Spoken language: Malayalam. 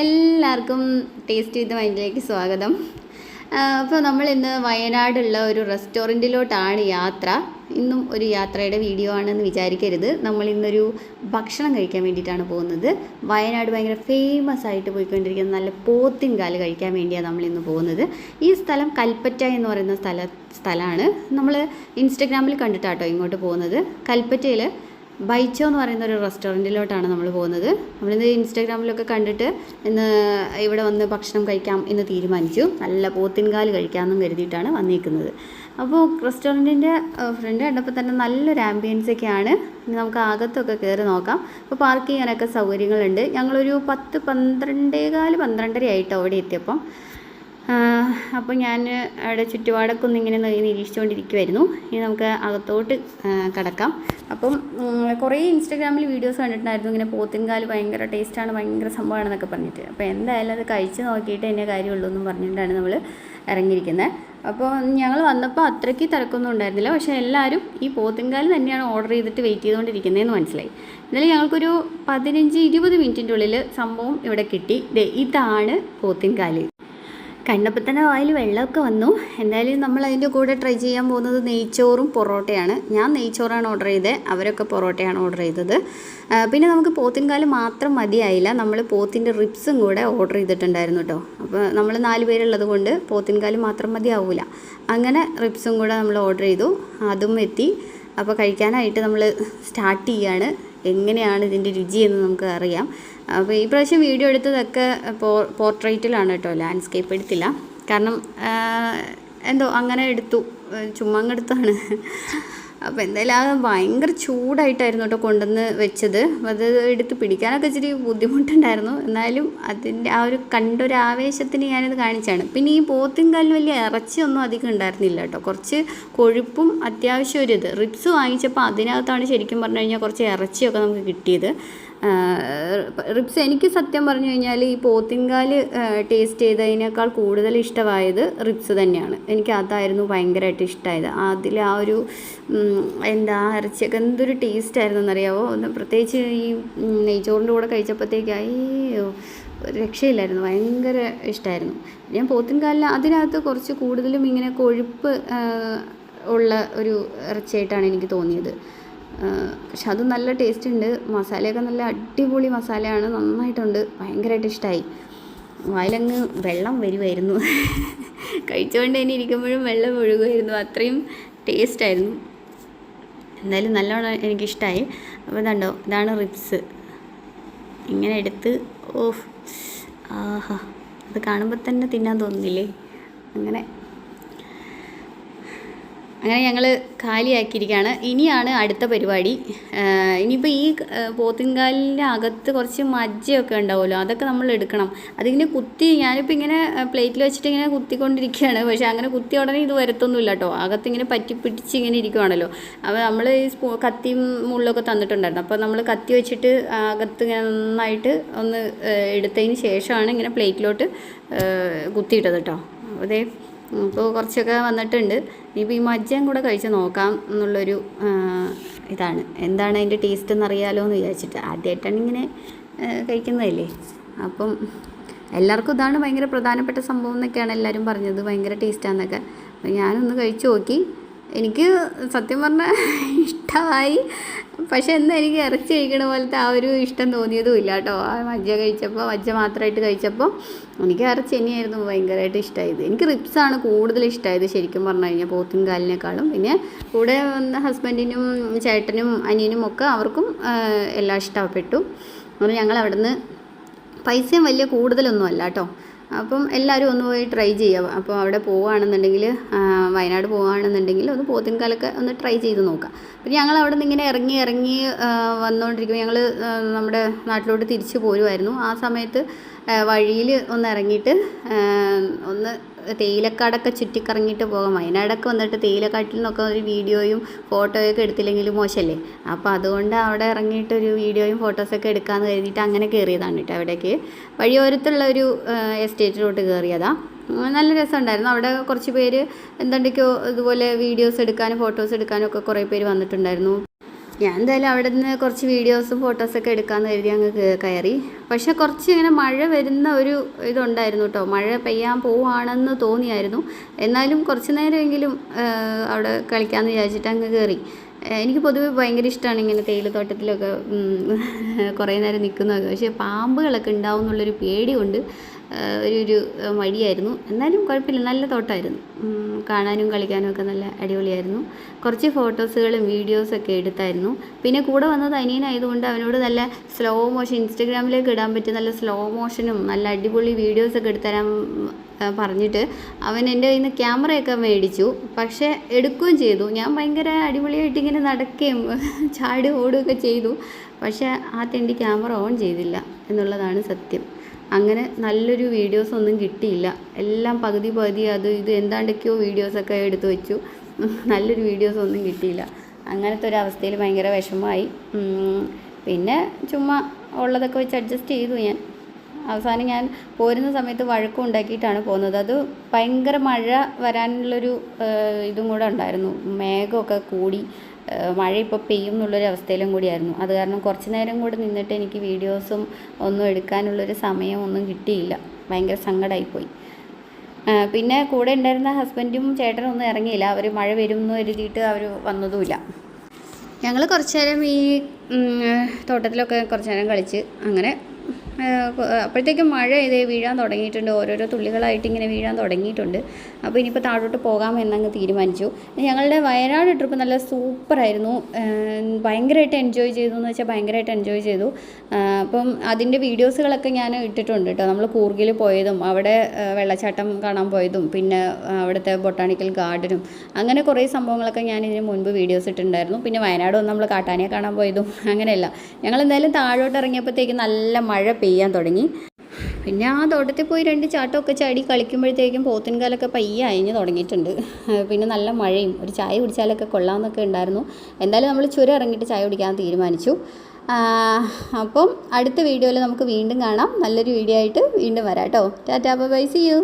എല്ലാവർക്കും ടേസ്റ്റ് ചെയ്ത് മൈൻഡിലേക്ക് സ്വാഗതം. അപ്പോൾ നമ്മൾ ഇന്ന് വയനാടുള്ള ഒരു റെസ്റ്റോറന്റിലോട്ടാണ് യാത്ര. ഇന്നും ഒരു യാത്രയുടെ വീഡിയോ ആണെന്ന് വിചാരിക്കരുത്. നമ്മൾ ഇന്നൊരു ഭക്ഷണം കഴിക്കാൻ വേണ്ടിയിട്ടാണ് പോകുന്നത്. വയനാട് ഭയങ്കര ഫേമസ് ആയിട്ട് പോയിക്കൊണ്ടിരിക്കുന്ന നല്ല പോത്തിൻകാൽ കഴിക്കാൻ വേണ്ടിയാണ് നമ്മൾ ഇന്ന് പോകുന്നത്. ഈ സ്ഥലം കൽപ്പറ്റ എന്ന് പറയുന്ന സ്ഥല സ്ഥലമാണ്. നമ്മൾ ഇൻസ്റ്റഗ്രാമിൽ കണ്ടിട്ടാട്ടോ ഇങ്ങോട്ട് പോകുന്നത്. കൽപ്പറ്റയിൽ ബൈച്ചോ എന്ന് പറയുന്ന ഒരു റെസ്റ്റോറന്റിലോട്ടാണ് നമ്മൾ പോകുന്നത്. നമ്മളിന്ന് ഇൻസ്റ്റാഗ്രാമിലൊക്കെ കണ്ടിട്ട് ഇന്ന് ഇവിടെ വന്ന് ഭക്ഷണം കഴിക്കാം എന്ന് തീരുമാനിച്ചു. നല്ല പോത്തിൻകാൽ കഴിക്കാമെന്നും കരുതിയിട്ടാണ് വന്നിരിക്കുന്നത് അപ്പോൾ റെസ്റ്റോറന്റിന്റെ ഫ്രണ്ട് കണ്ടപ്പോൾ തന്നെ നല്ലൊരു ആംബിയൻസ് ഒക്കെയാണ്. നമുക്ക് അകത്തൊക്കെ കയറി നോക്കാം. അപ്പോൾ പാർക്ക് ചെയ്യാനൊക്കെ സൗകര്യങ്ങളുണ്ട്. ഞങ്ങളൊരു പത്ത് പന്ത്രണ്ടേകാൽ പന്ത്രണ്ടര ആയിട്ടോ അവിടെ എത്തിയപ്പം. അപ്പോൾ ഞാൻ അവിടെ ചുറ്റുപാടൊക്കെ ഒന്ന് ഇങ്ങനെ നി- നിരീക്ഷിച്ചുകൊണ്ടിരിക്കുമായിരുന്നു ഇനി നമുക്ക് അകത്തോട്ട് കിടക്കാം. അപ്പം കുറേ ഇൻസ്റ്റാഗ്രാമിൽ വീഡിയോസ് കണ്ടിട്ടുണ്ടായിരുന്നു. ഇങ്ങനെ പോത്തിൻകാൽ ഭയങ്കര ടേസ്റ്റാണ് ഭയങ്കര സംഭവമാണെന്നൊക്കെ പറഞ്ഞിട്ട്. അപ്പോൾ എന്തായാലും അത് കഴിച്ച് നോക്കിയിട്ട് എന്നെ കാര്യമുള്ളൂ എന്നും പറഞ്ഞിട്ടാണ് നമ്മൾ ഇറങ്ങിയിരിക്കുന്നത് അപ്പോൾ ഞങ്ങൾ വന്നപ്പോൾ അത്രയ്ക്ക് തിരക്കൊന്നും ഉണ്ടായിരുന്നില്ല. പക്ഷേ എല്ലാവരും ഈ പോത്തിൻകാൽ തന്നെയാണ് ഓർഡർ ചെയ്തിട്ട് വെയിറ്റ് ചെയ്തുകൊണ്ടിരിക്കുന്നതെന്ന് മനസ്സിലായി. എന്നാലും ഞങ്ങൾക്കൊരു പതിനഞ്ച് ഇരുപത് മിനിറ്റിന്റെ ഉള്ളിൽ സംഭവം ഇവിടെ കിട്ടി. ഇതാണ് പോത്തിൻകാൽ. കണ്ടപ്പോൾ തന്നെ വായിൽ വെള്ളമൊക്കെ വന്നു. എന്തായാലും നമ്മൾ അതിന്റെ കൂടെ ട്രൈ ചെയ്യാൻ പോകുന്നത് നെയ്ച്ചോറും പൊറോട്ടയാണ്. ഞാൻ നെയ്ച്ചോറാണ് ഓർഡർ ചെയ്തത് അവരൊക്കെ പൊറോട്ടയാണ് ഓർഡർ ചെയ്തത്. പിന്നെ നമുക്ക് പോത്തിൻകാൽ മാത്രം മതിയായില്ല. നമ്മൾ പോത്തിന്റെ റിപ്സും കൂടെ ഓർഡർ ചെയ്തിട്ടുണ്ടായിരുന്നു കേട്ടോ അപ്പോൾ നമ്മൾ നാല് പേരുള്ളത് കൊണ്ട് പോത്തിൻകാൽ മാത്രം മതിയാവില്ല അങ്ങനെ റിപ്സും കൂടെ നമ്മൾ ഓർഡർ ചെയ്തു. അതും എത്തി. അപ്പോൾ കഴിക്കാനായിട്ട് നമ്മൾ സ്റ്റാർട്ട് ചെയ്യാണ്. എങ്ങനെയാണ് ഇതിന്റെ രുചിയെന്ന് നമുക്ക് അറിയാം. അപ്പോൾ ഈ പ്രാവശ്യം വീഡിയോ എടുത്തതൊക്കെ പോ പോർട്രേറ്റിലാണ് കേട്ടോ ലാൻഡ്സ്കേപ്പ് എടുത്തില്ല. കാരണം എന്തോ അങ്ങനെ എടുത്തു. ആ, ചുമ്മാ അങ്ങ് എടുത്താണ്. അപ്പോൾ എന്തായാലും ഭയങ്കര ചൂടായിട്ടായിരുന്നു കേട്ടോ കൊണ്ടുവന്ന് വെച്ചത്. അത് എടുത്ത് പിടിക്കാനൊക്കെ ഇച്ചിരി ബുദ്ധിമുട്ടുണ്ടായിരുന്നു. എന്നാലും അതിന്റെ ആ ഒരു കണ്ടൊരു ആവേശത്തിന് ഞാനത് കാണിച്ചാണ്. പിന്നെ ഈ പോത്തിൻകാലിന് വലിയ ഇറച്ചിയൊന്നും അധികം ഉണ്ടായിരുന്നില്ല കേട്ടോ. കുറച്ച് കൊഴുപ്പും അത്യാവശ്യം ഒരു ഇത്. റിപ്സ് വാങ്ങിച്ചപ്പോൾ അതിനകത്താണ് ശരിക്കും പറഞ്ഞു കഴിഞ്ഞാൽ കുറച്ച് ഇറച്ചിയൊക്കെ നമുക്ക് കിട്ടിയത്. റിബ്സ് എനിക്ക് സത്യം പറഞ്ഞു കഴിഞ്ഞാൽ ഈ പോത്തിൻകാൽ ടേസ്റ്റ് ചെയ്തതിനേക്കാൾ കൂടുതൽ ഇഷ്ടമായത് റിപ്സ് തന്നെയാണ്. എനിക്ക് അതായിരുന്നു ഭയങ്കരമായിട്ട് ഇഷ്ടമായത് അതിൽ ആ ഒരു എന്താ ഇറച്ചിയൊക്കെ എന്തൊരു ടേസ്റ്റ് ആയിരുന്നു എന്നറിയാവോ പ്രത്യേകിച്ച് ഈ നെയ്ച്ചോറിന്റെ കൂടെ കഴിച്ചപ്പോഴത്തേക്ക് അയ്യോ ഒരു രക്ഷയില്ലായിരുന്നു. ഭയങ്കര ഇഷ്ടമായിരുന്നു ഞാൻ പോത്തിൻകാലിൽ അതിനകത്ത് കുറച്ച് കൂടുതലും ഇങ്ങനെ കൊഴുപ്പ് ഉള്ള ഒരു ഇറച്ചിയായിട്ടാണ് എനിക്ക് തോന്നിയത്. പക്ഷെ അത് നല്ല ടേസ്റ്റ് ഉണ്ട്. മസാലയൊക്കെ നല്ല അടിപൊളി മസാലയാണ്. നന്നായിട്ടുണ്ട്. ഭയങ്കരമായിട്ട് ഇഷ്ടമായി വായിലങ്ങ് വെള്ളം വരുമായിരുന്നു കഴിച്ചുകൊണ്ട് തന്നെ ഇരിക്കുമ്പോഴും വെള്ളം ഒഴുകുമായിരുന്നു അത്രയും ടേസ്റ്റായിരുന്നു എന്തായാലും നല്ലോണം എനിക്കിഷ്ടമായി അപ്പോൾ ഇതുണ്ടോ ഇതാണ് റിപ്സ് ഇങ്ങനെ എടുത്ത് ഓഫ്. ആഹാ. അത് കാണുമ്പോൾ തന്നെ തിന്നാൻ തോന്നുന്നില്ലേ? അങ്ങനെ അങ്ങനെ ഞങ്ങൾ കാലിയാക്കിയിരിക്കുകയാണ് ഇനിയാണ് അടുത്ത പരിപാടി. ഇനിയിപ്പോൾ ഈ പോത്തിൻകാലിന്റെ അകത്ത് കുറച്ച് മജ്ജയൊക്കെ ഉണ്ടാവുമല്ലോ അതൊക്കെ നമ്മൾ എടുക്കണം. അതിങ്ങനെ കുത്തി ഞാനിപ്പോൾ ഇങ്ങനെ പ്ലേറ്റിൽ വെച്ചിട്ട് ഇങ്ങനെ കുത്തിക്കൊണ്ടിരിക്കുകയാണ്. പക്ഷേ അങ്ങനെ കുത്തി ഉടനെ ഇത് വരത്തൊന്നുമില്ല കേട്ടോ. അകത്ത് ഇങ്ങനെ പറ്റി പിടിച്ച് ഇങ്ങനെ ഇരിക്കുവാണല്ലോ. അപ്പോൾ നമ്മൾ ഈ സ്പൂ കത്തിയും മുള്ളൊക്കെ തന്നിട്ടുണ്ടായിരുന്നു. അപ്പോൾ നമ്മൾ കത്തി വെച്ചിട്ട് അകത്ത് ഇങ്ങനെ നന്നായിട്ട് ഒന്ന് എടുത്തതിന് ശേഷമാണ് ഇങ്ങനെ പ്ലേറ്റിലോട്ട് കുത്തിയിട്ടത് കേട്ടോ. അതേ ഇപ്പോൾ കുറച്ചൊക്കെ വന്നിട്ടുണ്ട്. ഇനിയിപ്പോൾ ഈ മജ്ജയും കൂടെ കഴിച്ച് നോക്കാം എന്നുള്ളൊരു ഇതാണ്. എന്താണ് അതിന്റെ ടേസ്റ്റ് എന്നറിയാലോ എന്ന് വിചാരിച്ചിട്ട് ആദ്യമായിട്ടാണ് ഇങ്ങനെ കഴിക്കുന്നതല്ലേ? അപ്പം എല്ലാവർക്കും ഇതാണ് ഭയങ്കര പ്രധാനപ്പെട്ട സംഭവം എന്നൊക്കെയാണ് എല്ലാവരും പറഞ്ഞത്. ഭയങ്കര ടേസ്റ്റാന്നൊക്കെ അപ്പോൾ ഞാനൊന്ന് കഴിച്ചു നോക്കി. എനിക്ക് സത്യം പറഞ്ഞാൽ ഇഷ്ടമായി പക്ഷെ എന്താ എനിക്ക് ഇറച്ചി കഴിക്കണ പോലത്തെ ആ ഒരു ഇഷ്ടം തോന്നിയതും ഇല്ല കേട്ടോ. ആ മജ്ജ കഴിച്ചപ്പോൾ മജ്ജ മാത്രമായിട്ട് കഴിച്ചപ്പോൾ എനിക്ക് ഇറച്ചി തന്നെയായിരുന്നു ഭയങ്കരമായിട്ട് ഇഷ്ടമായത് എനിക്ക് റിപ്സാണ് കൂടുതൽ ഇഷ്ടമായത് ശരിക്കും പറഞ്ഞു കഴിഞ്ഞാൽ പോത്തിൻകാലിനേക്കാളും. പിന്നെ കൂടെ വന്ന ഹസ്ബൻഡിനും ചേട്ടനും അനിയനും ഒക്കെ അവർക്കും എല്ലാം ഇഷ്ടപ്പെട്ടു. അതുകൊണ്ട് ഞങ്ങൾ അവിടുന്ന് പൈസയും വലിയ കൂടുതലൊന്നും അല്ല കേട്ടോ. അപ്പം എല്ലാവരും ഒന്ന് പോയി ട്രൈ ചെയ്യാം അപ്പോൾ അവിടെ പോവുകയാണെന്നുണ്ടെങ്കിൽ വയനാട് പോവുകയാണെന്നുണ്ടെങ്കിൽ ഒന്ന് പോത്തിൻകാലൊക്കെ ഒന്ന് ട്രൈ ചെയ്ത് നോക്കാം. പിന്നെ ഞങ്ങൾ അവിടെ നിന്ന് ഇങ്ങനെ ഇറങ്ങി ഇറങ്ങി വന്നുകൊണ്ടിരിക്കുമ്പോൾ ഞങ്ങൾ നമ്മുടെ നാട്ടിലോട്ട് തിരിച്ചു പോരുമായിരുന്നു ആ സമയത്ത് വഴിയിൽ ഒന്ന് ഇറങ്ങിയിട്ട് ഒന്ന് തേയിലക്കാടൊക്കെ ചുറ്റിക്കറങ്ങിയിട്ട് പോകാം. വയനാടൊക്കെ വന്നിട്ട് തേയിലക്കാട്ടിൽ നിന്നൊക്കെ ഒരു വീഡിയോയും ഫോട്ടോയൊക്കെ എടുത്തില്ലെങ്കിൽ മോശമല്ലേ? അപ്പോൾ അതുകൊണ്ട് അവിടെ ഇറങ്ങിയിട്ട് ഒരു വീഡിയോയും ഫോട്ടോസൊക്കെ എടുക്കാമെന്ന് കരുതിയിട്ട് അങ്ങനെ കയറിയതാണ് കേട്ടോ അവിടേക്ക്. വഴിയോരത്തുള്ള ഒരു എസ്റ്റേറ്റിലോട്ട് കയറിയതാണ് നല്ല രസമുണ്ടായിരുന്നു. അവിടെ കുറച്ച് പേര് എന്തൊക്കെയോ ഇതുപോലെ വീഡിയോസ് എടുക്കാനും ഫോട്ടോസ് എടുക്കാനും ഒക്കെ കുറേ പേര് വന്നിട്ടുണ്ടായിരുന്നു. ഞാൻ എന്തായാലും അവിടെ നിന്ന് കുറച്ച് വീഡിയോസും ഫോട്ടോസൊക്കെ എടുക്കാമെന്ന് കരുതി അങ്ങ് കയറി. പക്ഷെ കുറച്ച് ഇങ്ങനെ മഴ വരുന്ന ഒരു ഇതുണ്ടായിരുന്നു കേട്ടോ മഴ പെയ്യാൻ പോവുകയാണെന്ന് തോന്നിയായിരുന്നു. എന്നാലും കുറച്ച് നേരമെങ്കിലും അവിടെ കളിക്കാമെന്ന് വിചാരിച്ചിട്ട് അങ്ങ് കയറി എനിക്ക് പൊതുവെ ഭയങ്കര ഇഷ്ടമാണ് ഇങ്ങനെ തേയിലത്തോട്ടത്തിലൊക്കെ തോട്ടത്തിലൊക്കെ കുറേ നേരം നിൽക്കുന്നതൊക്കെ പക്ഷേ പാമ്പുകളൊക്കെ ഉണ്ടാവും എന്നുള്ളൊരു പേടി കൊണ്ട് ഒരു ഒരു മടിയായിരുന്നു. എന്നാലും കുഴപ്പമില്ല. നല്ല തോട്ടമായിരുന്നു. കാണാനും കളിക്കാനും ഒക്കെ നല്ല അടിപൊളിയായിരുന്നു. കുറച്ച് ഫോട്ടോസുകളും വീഡിയോസൊക്കെ എടുത്തായിരുന്നു. പിന്നെ കൂടെ വന്നത് അനിയനായതുകൊണ്ട് അവനോട് നല്ല സ്ലോ മോഷൻ ഇൻസ്റ്റഗ്രാമിലേക്ക് ഇടാൻ പറ്റിയ നല്ല സ്ലോ മോഷനും നല്ല അടിപൊളി വീഡിയോസൊക്കെ എടുത്തരാൻ പറഞ്ഞിട്ട് അവൻ എന്റെ കയ്യിൽ നിന്ന് ക്യാമറയൊക്കെ മേടിച്ചു. പക്ഷേ എടുക്കുകയും ചെയ്തു. ഞാൻ ഭയങ്കര അടിപൊളിയായിട്ട് ഇങ്ങനെ നടക്കുകയും ചാടി ഓടുകയൊക്കെ ചെയ്തു. പക്ഷേ ആ തെണ്ടി ക്യാമറ ഓൺ ചെയ്തില്ല എന്നുള്ളതാണ് സത്യം. അങ്ങനെ നല്ലൊരു വീഡിയോസ് ഒന്നും കിട്ടിയില്ല. എല്ലാം പകുതി പകുതി അത് ഇത് എന്താണ്ടൊക്കെയോ വീഡിയോസൊക്കെ എടുത്തു വെച്ചു. നല്ലൊരു വീഡിയോസ് ഒന്നും കിട്ടിയില്ല. അങ്ങനത്തെ ഒരു അവസ്ഥയിൽ ഭയങ്കര വിഷമമായി. പിന്നെ ചുമ്മാ ഉള്ളതൊക്കെ വെച്ച് അഡ്ജസ്റ്റ് ചെയ്തു ഞാൻ. അവസാനം ഞാൻ പോരുന്ന സമയത്ത് വഴക്കം ഉണ്ടാക്കിയിട്ടാണ് പോകുന്നത്. അത് ഭയങ്കര മഴ വരാനുള്ളൊരു ഇതും കൂടെ ഉണ്ടായിരുന്നു. മേഘമൊക്കെ കൂടി മഴ ഇപ്പോൾ പെയ്യും എന്നുള്ളൊരു അവസ്ഥയിലും കൂടിയായിരുന്നു. അത് കാരണം കുറച്ച് നേരം കൂടെ നിന്നിട്ട് എനിക്ക് വീഡിയോസും ഒന്നും എടുക്കാനുള്ളൊരു സമയം ഒന്നും കിട്ടിയില്ല. ഭയങ്കര സങ്കടമായിപ്പോയി പിന്നെ കൂടെ ഉണ്ടായിരുന്ന ഹസ്ബൻഡും ചേട്ടനും ഒന്നും ഇറങ്ങിയില്ല. അവർ മഴ വരും എന്ന് കരുതിയിട്ട് അവർ വന്നതുമില്ല. ഞങ്ങൾ കുറച്ച് നേരം ഈ തോട്ടത്തിലൊക്കെ കുറച്ച് നേരം കളിച്ച് അങ്ങനെ അപ്പോഴത്തേക്കും മഴ ഇതേ വീഴാൻ തുടങ്ങിയിട്ടുണ്ട്. ഓരോരോ തുള്ളികളായിട്ട് ഇങ്ങനെ വീഴാൻ തുടങ്ങിയിട്ടുണ്ട്. അപ്പോൾ ഇനിയിപ്പോൾ താഴോട്ട് പോകാം എന്നങ്ങ് തീരുമാനിച്ചു. ഞങ്ങളുടെ വയനാട് ട്രിപ്പ് നല്ല സൂപ്പറായിരുന്നു ഭയങ്കരമായിട്ട് എൻജോയ് ചെയ്തു എന്ന് വെച്ചാൽ ഭയങ്കരമായിട്ട് എൻജോയ് ചെയ്തു. അപ്പം അതിന്റെ വീഡിയോസുകളൊക്കെ ഞാൻ ഇട്ടിട്ടുണ്ട് കേട്ടോ നമ്മൾ കൂർഗിൽ പോയതും അവിടെ വെള്ളച്ചാട്ടം കാണാൻ പോയതും പിന്നെ അവിടുത്തെ ബൊട്ടാണിക്കൽ ഗാർഡനും അങ്ങനെ കുറേ സംഭവങ്ങളൊക്കെ ഞാൻ ഇതിന് മുൻപ് വീഡിയോസ് ഇട്ടിട്ടുണ്ടായിരുന്നു. പിന്നെ വയനാട് വന്ന് നമ്മൾ കാട്ടാനെ കാണാൻ പോയതും അങ്ങനെയല്ല. ഞങ്ങൾ എന്തായാലും താഴോട്ട് ഇറങ്ങിയപ്പോഴത്തേക്ക് നല്ല മഴ പെയ്യാൻ തുടങ്ങി. പിന്നെ ആ തോട്ടത്തിൽ പോയി രണ്ട് ചാട്ടമൊക്കെ ചാടി കളിക്കുമ്പോഴത്തേക്കും പോത്തിൻകാലൊക്കെ പയ്യെ അയഞ്ഞ് തുടങ്ങിയിട്ടുണ്ട്. പിന്നെ നല്ല മഴയും ഒരു ചായ കുടിച്ചാലൊക്കെ കൊള്ളാമെന്നൊക്കെ ഉണ്ടായിരുന്നു. എന്തായാലും നമ്മൾ ചുരം ഇറങ്ങിയിട്ട് ചായ കുടിക്കാൻ തീരുമാനിച്ചു. അപ്പം അടുത്ത വീഡിയോയിൽ നമുക്ക് വീണ്ടും കാണാം. നല്ലൊരു വീഡിയോ ആയിട്ട് വീണ്ടും വരാം കേട്ടോ. Tata bye see you.